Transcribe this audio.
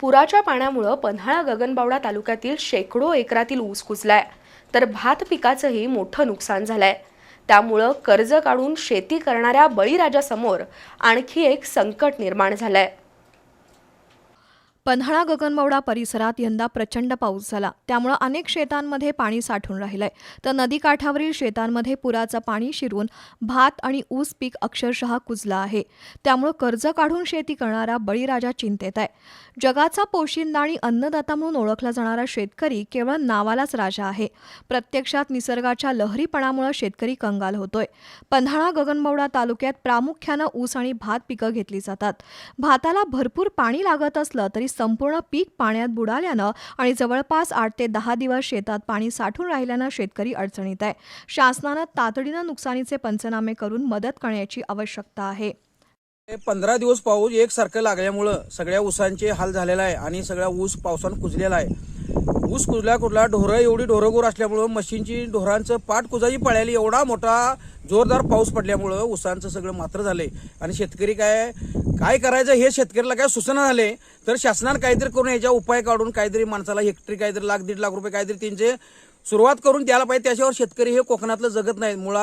पुराच्या पाण्यामुळं पन्हाळा गगनबावडा तालुक्यातील शेकडो एकरातील ऊस कुजलाय. तर भात पिकाचंही मोठं नुकसान झालंय. त्यामुळं कर्ज काढून शेती करणाऱ्या बळीराजासमोर आणखी एक संकट निर्माण झालंय. पन्हाळा गगनबावडा परिसरात यंदा प्रचंड पाऊस झाला. त्यामुळं अनेक शेतांमध्ये पाणी साठून राहिलंय. तर नदीकाठावरील शेतांमध्ये पुराचं पाणी शिरून भात आणि ऊस पीक अक्षरशः कुजलं आहे. त्यामुळं कर्ज काढून शेती करणारा बळीराजा चिंतेत आहे. जगाचा पोशिंदा आणि अन्नदाता म्हणून ओळखला जाणारा शेतकरी केवळ नावालाच राजा आहे. प्रत्यक्षात निसर्गाच्या लहरीपणामुळे शेतकरी कंगाल होतोय. पन्हाळा गगनबावडा तालुक्यात प्रामुख्यानं ऊस आणि भात पिकं घेतली जातात. भाताला भरपूर पाणी लागत असलं तरी संपूर्ण पीक पाण्यात बुडाल्यानं आणि जवळपास आठ ते दहा दिवस शेतात पाणी साठून राहिल्यानं शेतकरी अडचणीत आहे. शासनानं तातडीनं नुकसानीचे पंचनामे करून मदत करण्याची आवश्यकता आहे. हे पंधरा दिवस पाऊस एकसारखं लागल्यामुळं सगळ्या ऊसांचे हाल झालेला आहे आणि सगळ्या ऊस पावसानं कुजलेला आहे. ऊस कुजल्या कुठला ढोरं एवढी ढोरंगोर असल्यामुळं मशीनची ढोरांचं पाठ कुजाई पळाली. एवढा मोठा जोरदार पाऊस पडल्यामुळं ऊसांचं सगळं मात्र झालंय. आणि शेतकरी काय काय करायचं हे शेतकऱ्याला काय सुचना झाले तर शासनानं काहीतरी करून याच्या उपाय काढून काहीतरी माणसाला हेक्टरी काहीतरी लाख दीड लाख रुपये काहीतरी त्यांचे सुरुवात करून द्यायला पाहिजे. त्याच्यावर शेतकरी हे कोकणातलं जगत नाही मुळात